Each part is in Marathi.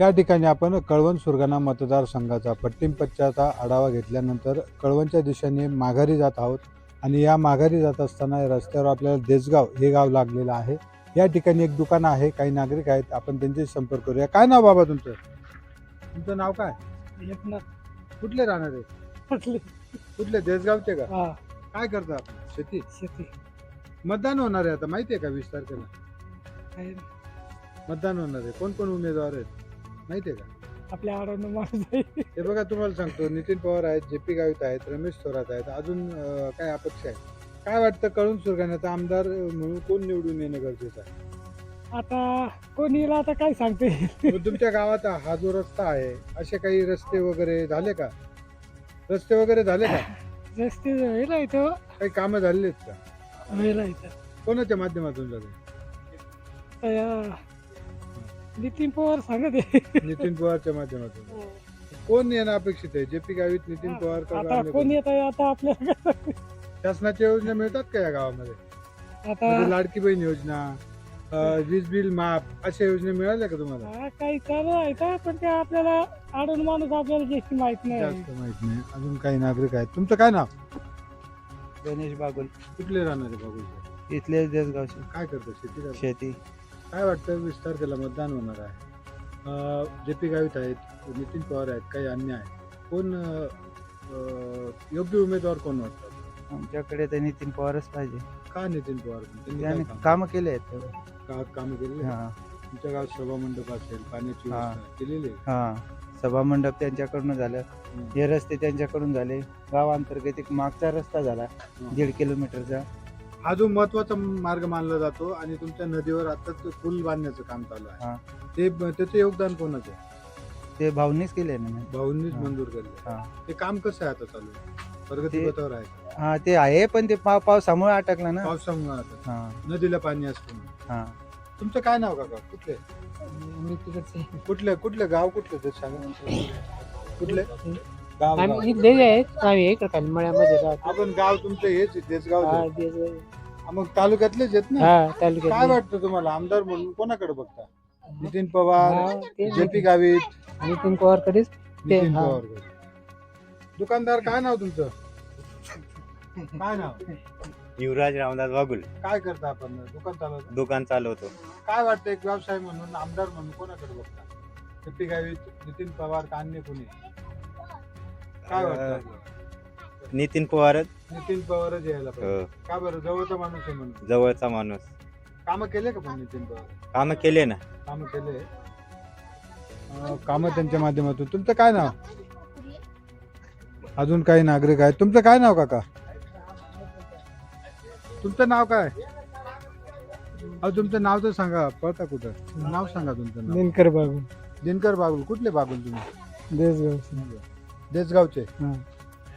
या ठिकाणी आपण कळवण सुरगाणा मतदारसंघाचा पट्टीमपच्च्याचा आढावा घेतल्यानंतर कळवणच्या दिशेने माघारी जात आहोत. आणि या माघारी जात असताना या रस्त्यावर आपल्याला देसगाव हे गाव लागलेलं आहे. या ठिकाणी एक दुकान आहे. काही नागरिक आहेत. आपण त्यांच्याशी संपर्क करूया. काय नाव बाबा तुमचं? तुमचं नाव काय? एकनाथ. कुठले राहणार आहे? पटले कुठले? देसगावचे का? हा. काय करता आपण? शेती? शेती. मतदान होणार आहे आता. माहिती आहे का? वीस तारखेला. मतदान होणार आहे. कोण कोण उमेदवार आहेत? माहिती आहे का? आपल्या आडवणं माणूस आहे. हे बघा तुम्हाला सांगतो नितीन पवार आहेत जे पी गावित आहेत रमेश थोरात आहेत अजून अं, काय अपेक्षा आहेत? काय वाटतं कळून सुरगाण्याचा आमदार म्हणून कोण निवडून येणं गरजेचं आहे? आता कोणी येईल आता काय सांगते. मग तुमच्या गावात हा जो रस्ता आहे असे काही रस्ते वगैरे झाले का? रस्ते वगैरे झाले का? रस्ते इथं काही कामं झालेली आहेत का इथं कोणाच्या माध्यमातून झाले? तर नितीन पवार सांगत आहे. नितीन पवारच्या माध्यमातून. कोण येणं अपेक्षित आहे? जे पी गावित नितीन पवार का आता अन्य कोण कोण? येत आहे आता आपल्याला? शासनाच्या योजना मिळतात का या गावामध्ये? म्हणजे आता लाडकी बहीण योजना अं, वीज बिल माफ अशा योजना मिळाल्या का तुम्हाला? हा, काही चालू आहे का पण ते आपल्याला आडून माणूस आपल्याला जास्त माहीत नाही. जास्त माहीत नाही. अजून काही नागरिक आहेत. तुमचं काय नाव? गणेश बागुल. कुठले राहणारे बाबू इथले देसगावचे. काय करतो? शेती करतो? शेती. काय वाटतं वीस तारखेला मतदान होणार आहे? जे पी गावित आहेत नितीन पवार आहेत काही अन्य आहेत कोण योग्य उमेदवार कोण वाटतात? आमच्याकडे तर नितीन पवारच पाहिजे. का नितीन पवार? त्यांनी काय त्याने कामं- काम केले आहेत का- कामं केलेली आहेत? हा. तुमच्या गावात सभा मंडप असेल पाण्याची हा. व्यवस्था केलेली आहे? हा. सभा मंडप त्यांच्याकडून झालं. हम्म. हे रस्ते त्यांच्याकडून झाले. गावांतर्गत एक मागचा रस्ता झाला दीड किलोमीटरचा. हा जो महत्त्वाचा मार्ग मानला जातो आणि तुमच्या नदीवर आता पूल बांधण्याचं काम चालू हा. आहे ते त्याचं योगदान कोणाचं आहे? ते भाऊनीच केले ना भाऊंनीच हा. मंजूर केलं हा. ते काम कसं आहे आता चालू? आहे प्रगती ते- पथावर आहे? हा ते आहे पण ते पाव पावसामुळे अटकला ना. पावसामुळे आता हा. नदीला पाणी असतं. हा. तुमचं काय नाव काका? कुठले? मी तिकडचे. कुठले कुठले गाव कुठले? ते सांगा. कुठले? गाव गाव. आम्ही इथले आहेत आम्ही इकडे खाली मळ्यामध्ये राहतो. आपण गाव तुमचं हेच आहे, हा, देश- मग तालुक्यातलेच आहेत ना? हा काय तालुक्यात वाटतं तुम्हाला? आमदार म्हणून कोणाकडे बघता? नितीन पवार हा, ते जे पी गावित नितीन पवार कडेच ते- नितीन हा. पवार दुकानदार काय नाव तुमचं? काय नाव? युवराज रामदास वागुल काय करता आपण? दुकान चालवता? दुकान चालवतो. काय वाटतं एक व्यवसाय म्हणून आमदार म्हणून कोणाकडे बघता? जे पी गावित नितीन पवार का अन्य कोणी काय वाटतं? नितीन पवारच. नितीन पवारच यायला पाहिजे. अ, का बरं? जवळचा माणूस आहे म्हणून. जवळचा माणूस. कामं केले का पण नितीन पवार? काम केले ना. कामं केले. कामं त्यांच्या माध्यमातून. तुमचं काय नाव? अजून काही नागरिक आहेत. तुमचं काय नाव काका? तुमचं नाव काय? अहो तुमचं नाव तर सांगा. पळता कुठं? नाव सांगा तुमचं नाव. दिनकर बाबू दिनकर बागुल. कुठले बागुल तुम्ही? देशगाव. देसगावचे. हा.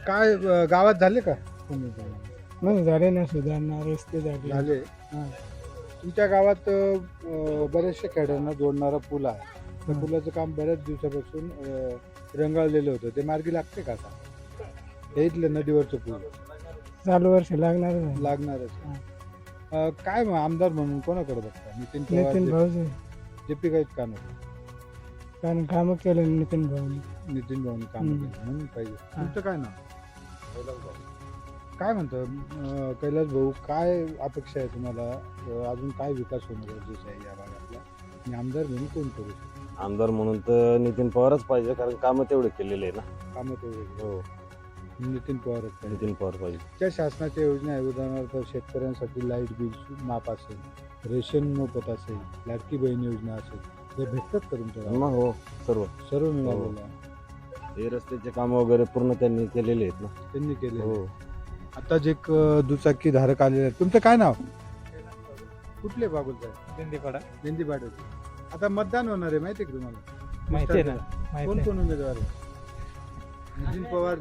काय अं, गावात झाले का? मग झाले ना सुधारणा रस्ते झाले. झाले. हा. तुमच्या गावात अं, बऱ्याचशा खेड्यांना जोडणारा पूल आहे. त्या. पुलाचं काम बऱ्याच दिवसापासून अं, रंगाळलेलं होतं. ते मार्गी लागते का आता? हे इथलं नदीवरचं पूल. चालू वर्ष लागणार. लागणारच हा. अं, काय मग आमदार म्हणून कोणाकडे बघता? नितीन नितीन पवार भाऊचे जे पी काहीच का नको कारण कामं केले नितीन भाऊनी. नितीन भाऊनी काम हम्म. केलं म्हणून पाहिजे. हा. तुमचं काय नाव? काय म्हणतं अं, कैलास भाऊ काय अपेक्षा आहे तुम्हाला? अं, अजून काय विकास होणं गरजेचं आहे या भागातला? आणि आमदार म्हणून कोण करू शकतो? आमदार म्हणून तर नितीन पवारच पाहिजे कारण कामं तेवढे केलेले आहे ना. कामं तेवढे हो. नितीन पवारच पाहिजे. नितीन पवार पाहिजे. ज्या शासनाच्या योजना आहे उदाहरणार्थ शेतकऱ्यांसाठी लाइट बिल माफ असेल रेशन मोफत असेल लाडकी बहीण योजना असेल हे भेटतात का तुमच्या? मग हो सर्व. सर्व मिळालेलं आहे. हे रस्त्याचे काम वगैरे पूर्ण त्यांनी केलेले आहेत ना. त्यांनी केले हो. आता जे एक दुचाकी धारक आलेले आहेत. तुमचं काय नाव? कुठले बागुल साहेब दिंडीपाडा. आता मतदान होणार आहे माहिती आहे का तुम्हाला? माहिती आहे ना. कोण कोण उमेदवार आहे? नितीन पवार.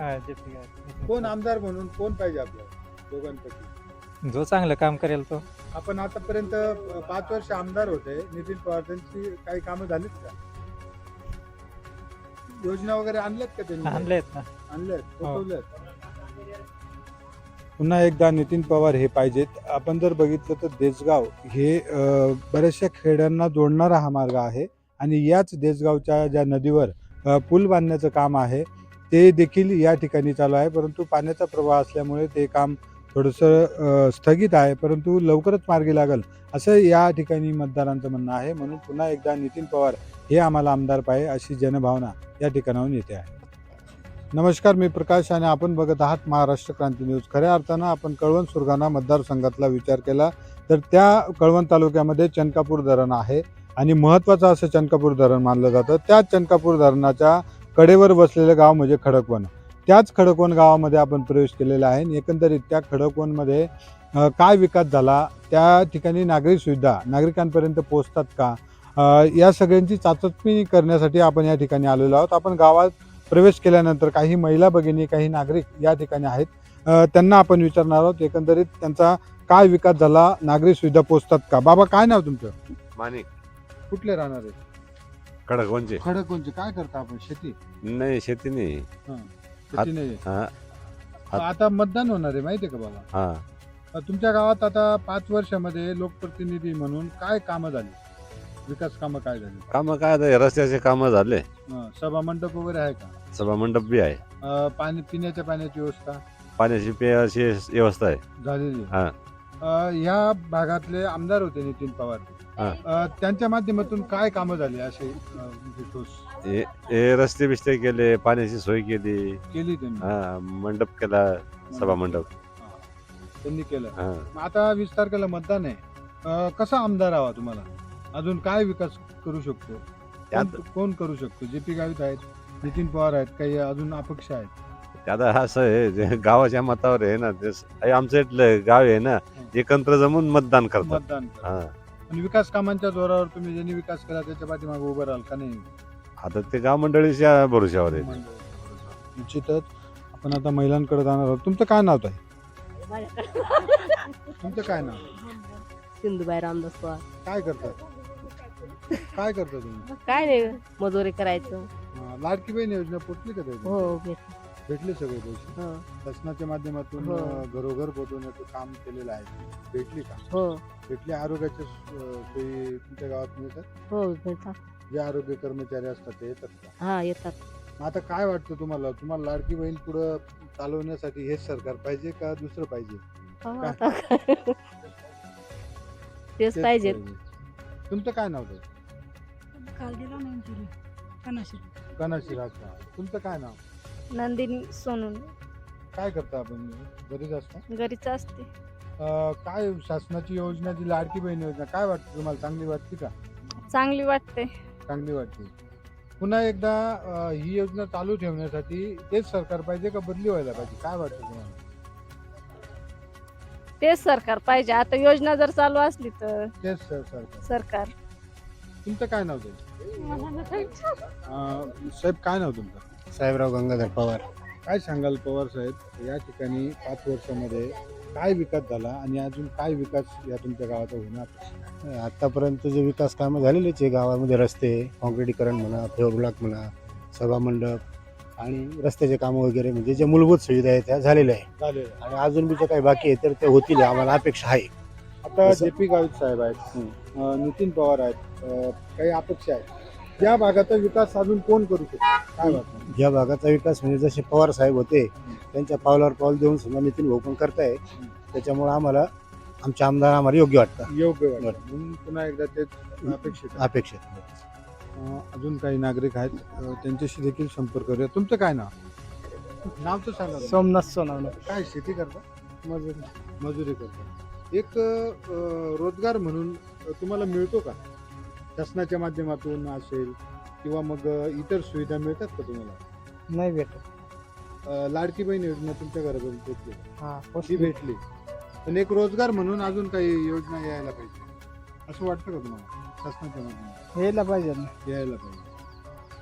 हा, जे पी गावित. कोण आमदार म्हणून कोण पाहिजे आपल्याला दोघांपैकी? जो चांगलं काम करेल तो. आपण आतापर्यंत पाच वर्ष आमदार होते. नितीन पवार त्यांची काही कामं झालीत का? योजना वगैरे आणल्यात का त्यांनी? आणलेत ना. आणल्यात. पोहोचवल्यात पुन्हा एकदा नितीन पवार हे पाहिजेत. आपण जर बघितलं तर देसगाव हे अ, बऱ्याचशा खेड्यांना जोडणारा हा मार्ग आहे आणि याच देसगावच्या ज्या नदीवर अ, पूल बांधण्याचं काम आहे ते देखील या ठिकाणी चालू आहे. परंतु पाण्याचा प्रवाह असल्यामुळे ते काम थोडंसं स्थगित आहे परंतु लवकरच मार्गी लागेल असं या ठिकाणी मतदारांचं म्हणणं आहे. म्हणून पुन्हा एकदा नितीन पवार हे आम्हाला आमदार पाहिजे अशी जनभावना या ठिकाणाहून येते आहे. नमस्कार मी प्रकाश आणि आपण बघत आहात महाराष्ट्र क्रांती न्यूज. खऱ्या अर्थानं आपण कळवण सुरगाणा मतदारसंघातला विचार केला तर त्या कळवण तालुक्यामध्ये चनकापूर धरण आहे आणि महत्त्वाचं असं चनकापूर धरण मानलं जातं. त्या चनकापूर धरणाच्या कडेवर बसलेलं गाव म्हणजे खडकवन त्याच खडकवन गावामध्ये आपण प्रवेश केलेला आहे. आणि एकंदरीत त्या खडकवनमध्ये अ, काय विकास झाला त्या ठिकाणी नागरिक सुविधा नागरिकांपर्यंत पोहोचतात का? या सगळ्यांची चाचपणी करण्यासाठी आपण या ठिकाणी आलेलो आहोत. आपण गावात प्रवेश केल्यानंतर काही महिला भगिनी काही नागरिक या ठिकाणी आहेत. त्यांना आपण विचारणार आहोत एकंदरीत त्यांचा काय विकास झाला नागरिक सुविधा पोहोचतात का? बाबा काय नाव तुमचं? माणिक. कुठले राहणार? आहे खडकवंचे खडकवनचे काय करता आपण? शेती? नाही शेती नाही. हा. आता मतदान होणार आहे माहिती आहे का बाबा? हा. तुमच्या गावात आता पाच वर्षामध्ये लोकप्रतिनिधी म्हणून काय कामं झाली? विकास कामं काय झाली? कामं काय आता हे रस्त्याचे कामं झाले. सभा मंडप वगैरे आहे का? सभा मंडप बी आहे. अ, पाणी पिण्याच्या पाण्याची व्यवस्था? पाण्याची पेयाची व्यवस्था आहे. झालेली आहे. हा. अ, ह्या भागातले आमदार होते नितीन पवार. हा. अ, त्यांच्या माध्यमातून काय कामं झाली असे अ, म्हणजे ठोस? हे हे रस्ते बिस्ते केले पाण्याची सोय केली. केली त्यांनी? हा मंडप केला सभा मंडप. हा. त्यांनी केलं. हा. मग आता वीस तारखेला मतदान आहे. अ, कसा आमदार हवा तुम्हाला? अजून काय विकास करू शकतो? त्यात- कोण- कोण करू शकतो? जे पी गावित आहेत नितीन पवार आहेत काही अजून अपक्ष आहेत. ते आता असं आहे जे गावाच्या मतावर आहे ना ते स- हे आमचं इथलं गाव आहे ना एकत्र जमून मतदान करतात. मतदान करा. हा. आणि विकास कामांच्या जोरावर तुम्ही ज्यांनी विकास केला त्याच्या पाठीमागे उभं राहाल का नाही? आता ते गाव मंडळीच्या भरोशावर आहे निश्चितच. आपण आता महिलांकडे जाणार आहोत. तुमचं काय नाव आहे तुमचं काय नाव? सिंधुबाई रामदास पवार. काय करतात काय करता तुम्ही? काय नाही मजुरी करायचं. हा, लाडकी बहीण योजना पोचली का त्याची हो भेट भेटले सगळे पैसे. हो. शासनाच्या माध्यमातून हो. अ, घरोघर पोहोचवण्याचं काम केलेलं आहे. भेटली का? हो. भेटली. आरोग्याच्या अ, सोयी तुमच्या गावात मिळतात हो जे आरोग्य कर्मचारी असतात ते येतात का? हा येतात. मग आता काय वाटतं तुम्हाला? तुम्हाला लाडकी बहीण पुढं चालवण्यासाठी हेच सरकार पाहिजे का दुसरं पाहिजे? हो, काय? आता काय? तेच तेच पाहिजे. तुमचं काय नाव ते काल गेला नाही तरी कनाशी कनाशी तुमचं काय नाव? नंदिनी सोनून. काय करता आपण? घरीच असता? घरीच असते. अ, काय शासनाची योजना जी लाडकी बहीण योजना काय वाटते तुम्हाला? चांगली वाटते का? चांगली वाटते. चांगली वाटते. पुन्हा एकदा अ, ही योजना चालू ठेवण्यासाठी तेच सरकार पाहिजे का बदली व्हायला पाहिजे? काय वाटतं तुम्हाला? तेच सरकार पाहिजे. आता योजना जर चालू असली तर तेच सर सरकार सरकार. तुमचं काय नाव? ते साहेब काय नाव तुमचं? साहेबराव गंगाधर पवार. काय सांगाल पवार साहेब? या ठिकाणी पाच वर्षामध्ये काय विकास झाला आणि अजून काय विकास या तुमच्या गावाचा होणार? आतापर्यंत जे विकास कामं झालेलेच आहे गावामध्ये रस्ते काँक्रिटीकरण म्हणा फ्लोर ब्लॉक म्हणा सभा मंडप आणि रस्त्याचे कामं वगैरे म्हणजे जे मूलभूत सुविधा आहेत त्या झालेल्या आहे झालेलं आणि अजून बी जे काही बाकी आहे तर ते होतील आम्हाला अपेक्षा आहे. आता जसं- जे पी गावित साहेब आहेत अं, नितीन पवार आहेत अं, काही अपेक्षा आहेत? या भागाचा विकास अजून कोण करू शकतो? काय वाटतं? या भागाचा विकास म्हणजे जसे पवार साहेब होते त्यांच्या पावलावर पाऊल देऊन समजा नितीन भाऊ पण करताय त्याच्यामुळे आम्हाला आमचे आमदार आम्हाला योग्य वाटतं. योग्य वाटतं. म्हणून पुन्हा एकदा तेच अपेक्षित आहे. अपेक्षित अं, अजून काही नागरिक आहेत अं, त्यांच्याशी देखील संपर्क करूया. तुमचं काय नाव? नाव तर सांगा. सोमनाथ सोनावणे. काय शेती करता? मजुरी. मजुरी करता. एक अं, रोजगार म्हणून तुम्हाला मिळतो का? शासनाच्या माध्यमातून असेल किंवा मग इतर सुविधा मिळतात का तुम्हाला? नाही भेटत. अं, लाडकी बहीण योजना तुमच्या घरापर्यंत पोहोचली हा ती भेटली. पण एक रोजगार म्हणून अजून काही योजना यायला पाहिजे. असं वाटतं का तुम्हाला? शासनाच्या माध्यमातून? यायला पाहिजे ना. यायला पाहिजे.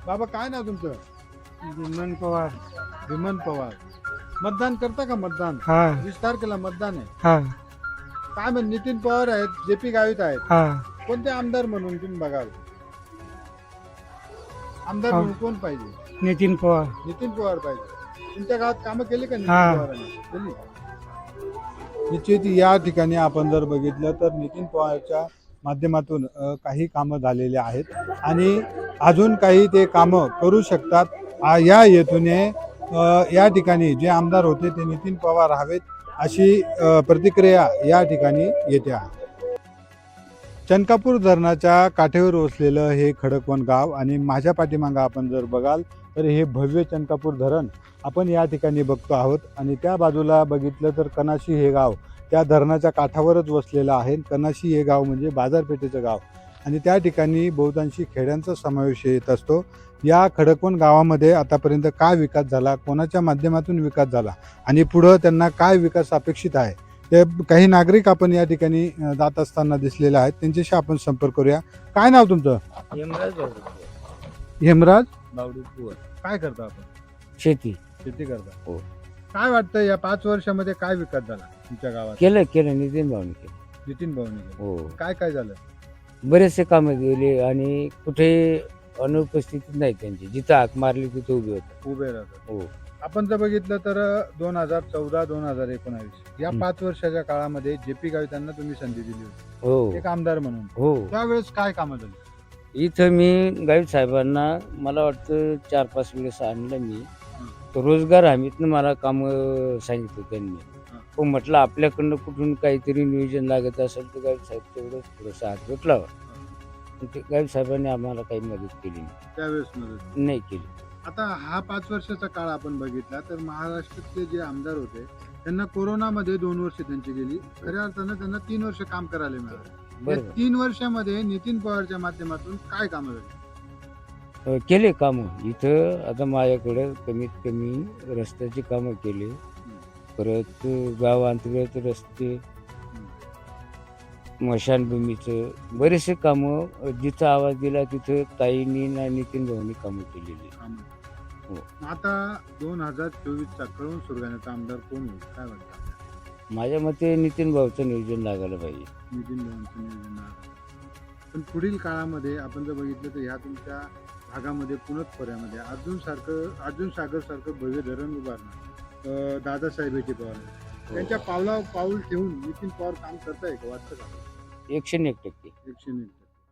बाबा काय नाव तुमचं? विमान पवार. विमन पवार. मतदान करता का मतदान? हा. वीस तारखेला मतदान आहे. हा. काय म्हण नितीन पवार आहेत जे पी गावित आहेत. हा. कोणते आमदार म्हणून तुम्ही बघाल? आमदार. म्हणून कोण पाहिजे? नितीन पवार. नितीन पवार पाहिजे. तुमच्या गावात कामं केली का नितीन हा. पवारांनी? केली? निश्चित या ठिकाणी आपण जर बघितलं तर नितीन पवारच्या माध्यमातून अ, काही कामं झालेले आहेत. आणि अजून काही ते कामं करू शकतात. आ- या हेतूने अ, या ठिकाणी जे आमदार होते ते नितीन पवार हवेत अशी अ, प्रतिक्रिया या ठिकाणी येते आहे. चनकापूर धरणाच्या काठेवर वसलेलं हे खडकवन गाव आणि माझ्या पाठीमागं आपण जर बघाल तर हे भव्य चनकापूर धरण आपण या ठिकाणी बघतो आहोत. आणि त्या बाजूला बघितलं तर कनाशी हे गाव त्या धरणाच्या काठावरच वसलेलं आहे. कनाशी हे गाव म्हणजे बाजारपेठेचं गाव. आणि त्या ठिकाणी बहुतांशी खेड्यांचा समावेश येत असतो. या खडकवन गावामध्ये आतापर्यंत काय विकास झाला? कोणाच्या माध्यमातून विकास झाला? आणि पुढं त्यांना काय विकास अपेक्षित आहे? ते काही नागरिक आपण या ठिकाणी जात असताना दिसलेले आहेत. त्यांच्याशी आपण संपर्क करूया. काय नाव तुमचं? हेमराज काय करता आपण? शेती. शेती करता. हो. काय वाटतं या पाच वर्षामध्ये काय विकास झाला तुमच्या गावात? केलं केलं नितीन भाऊने केलं. नितीन भाऊने केलं. हो. काय काय झालं? बरेचसे कामं गेले आणि कुठे अनुपस्थिती नाही त्यांची. जिथं हाक मारली तिथं उभे होते. उभे राहतात. हो. आपण जर बघितलं तर दोन हजार चौदा दोन हजार एकोणावीस या. पाच वर्षाच्या काळामध्ये जे पी गावी त्यांना तुम्ही संधी दिली होती. हो. एक आमदार म्हणून. हो. त्यावेळेस काय कामं झाली? इथं मी गाईड साहेबांना मला वाटतं चार पाच वेळेस आणलं मी. तर रोजगार हमीतनं मला काम सांगितलं त्यांनी. हो. म्हटलं आपल्याकडनं कुठून काहीतरी नियोजन लागत असेल तर गाईड साहेब तेवढं थोडंसं हात पण ते गाईड साहेबांनी आम्हाला काही मदत केली नाही. त्यावेळेस मदत नाही केली. आता हा पाच वर्षाचा काळ आपण बघितला तर महाराष्ट्रातले जे आमदार होते त्यांना कोरोनामध्ये दोन वर्ष त्यांची गेली. खऱ्या अर्थानं त्यांना तीन वर्ष काम करायला मिळालं. या तीन वर्षामध्ये नितीन पवारच्या माध्यमातून काय कामं झाली? केले कामं. इथं आता माझ्याकडं कमीत कमी रस्त्याची कामं केली. परत गावांतर्गत रस्ते मशानभूमीचं बरेचसे कामं जिथं आवाज दिला तिथं ताईंनी ना नितीन भाऊनी कामं केलेली. हो. आता दोन हजार चोवीसचा कळून सुरगाण्याचा आमदार कोण होईल? काय वाटतं? माझ्या मते नितीन भाऊचं नियोजन लागायला पाहिजे. नितीन भाऊंचं नियोजन आहे. पण पुढील काळामध्ये आपण जर बघितलं तर ह्या तुमच्या भागामध्ये पुणत खोऱ्यामध्ये अर्जुन सारखं अर्जुन सागर सारखं भव्य धरण उभारणार. अं, दादासाहेब येते पवार. हो. त्यांच्या पावला पाऊल ठेवून नितीन पवार काम करताय का? वाटतं का? एकशे एक टक्के. एकशे एक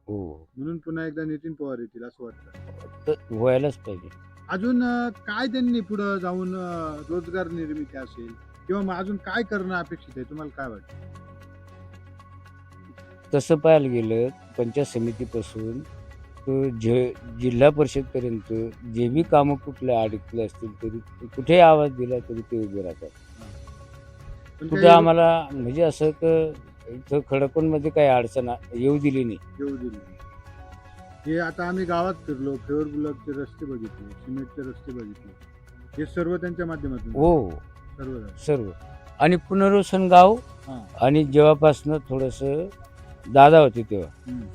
हो. म्हणून पुन्हा एकदा नितीन पवार येतील असं वाटतं. तर व्हायलाच पाहिजे. अजून काय त्यांनी पुढं जाऊन रोजगार निर्मिती असेल? किंवा मग अजून काय करणं अपेक्षित आहे? तुम्हाला काय वाटतं? तसं पाहायला गेलं पंचायत समितीपासून तो जे जिल्हा परिषदपर्यंत जे बी कामं कुठल्या अडकले असतील तरी कुठे आवाज दिला तरी ते उभे राहतात. पण कुठे काही आम्हाला म्हणजे असं क इथं खडकूनमध्ये काही अडचण आ- येऊ दिली नाही. येऊ दिली हे आता आम्ही गावात फिरलो फेवर ब्लॉकचे रस्ते बघितले सिमेंटचे रस्ते बघितले हे सर्व त्यांच्या माध्यमातून हो सर्व झालं. सर्व आणि पुनर्वसन गाव हां. आणि जेव्हापासनं थोडंसं दादा होते तेव्हा हम्म.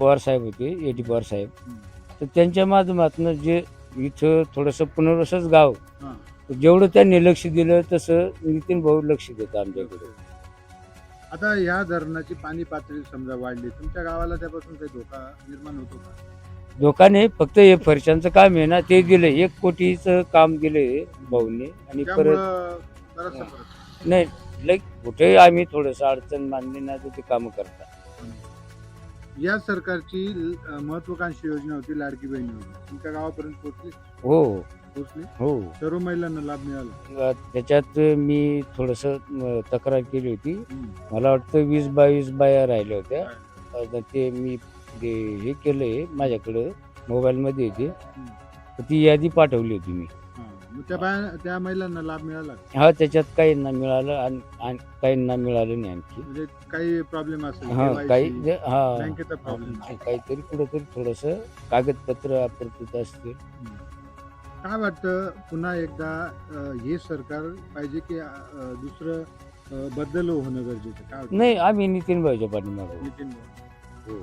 पवार साहेब होते ए टी पवार साहेब हम्म. तर त्यांच्या माध्यमातून जे इथं थोडंसं पुनर्वसच गाव हां. जेवढं त्यांनी लक्ष दिलं तसं नितीन भाऊ लक्ष देतं आमच्याकडे आता या धरणाची पाणी पातळी समजा वाढली तुमच्या गावाला त्यापासून काही धोका निर्माण होतो का? धोका नाही फक्त हे फरशांचं काम आहे ना ते दिलं एक कोटीचं काम दिलंय भाऊने आणि परत त्यामुळं बराचसा फरक. नाही लाईक कुठेही आम्ही थोडंसं अडचण मानली ना तर ते कामं करतात. या सरकारची महत्वाकांक्षी योजना होती लाडकी बहीण योजना. तुमच्या गावापर्यंत पोहोचली हो. पोहोचली. हो. सर्व महिलांना लाभ मिळाला. अ, त्याच्यात मी थोडंसं तक्रार केली होती. मला वाटतं वीस बावीस बाया राहिल्या होत्या. ते मी ते हे केलंय माझ्याकडं मोबाईलमध्ये येते तर ती यादी पाठवली होती मी. हां. मग त्या बाया त्या महिलांना लाभ मिळाला? का? हा त्याच्यात काहींना मिळालं आणि आणि काहींना मिळालं नाही आणखी. म्हणजे काही प्रॉब्लेम असेल हा KYC, काही जे- हा. बँकेचा प्रॉब्लेम काहीतरी कुठंतरी थोडंसं कागदपत्र अप्रतुत असते काय वाटतं पुन्हा एकदा अं, हे सरकार पाहिजे की अं, दुसरं अं, बदल होणं गरजेचं? काय वाटतं? नाही आम्ही नितीन भाऊच्या पाठीमागं नितीन भाऊ. हो.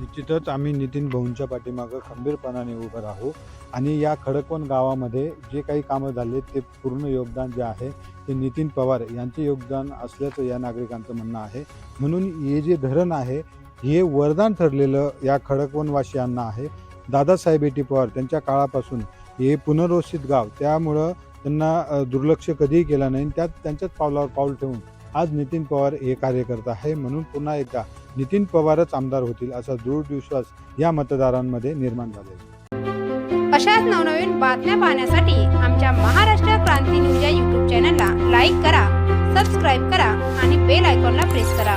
निश्चितच आम्ही नितीन भाऊंच्या पाठीमागं खंबीरपणाने उभं राहू आणि या खडकवन गावामध्ये जे काही कामं झाले ते पूर्ण योगदान जे आहे ते नितीन पवार यांचे योगदान असल्याचं या नागरिकांचं म्हणणं आहे. म्हणून हे जे धरण आहे हे वरदान ठरलेलं या खडकवनवासियांना आहे. दादासाहेब एटी पवार त्यांच्या काळापासून हे पुनर्वसित गाव त्यामुळं त्यांना दुर्लक्ष कधीही केलं नाही. त्यात त्यांच्याच पावलावर पाऊल ठेवून आज नितीन पवार हे कार्यकर्ता आहे. म्हणून पुन्हा एकदा नितीन पवारच आमदार होतील असा दृढ विश्वास या मतदारांमध्ये निर्माण झाला अशाच नवनवीन बातम्या पाहण्यासाठी आमच्या महाराष्ट्र क्रांती न्यूज या यूट्यूब चॅनलला लाईक करा सबस्क्राईब करा आणि बेल आयकॉनला प्रेस करा.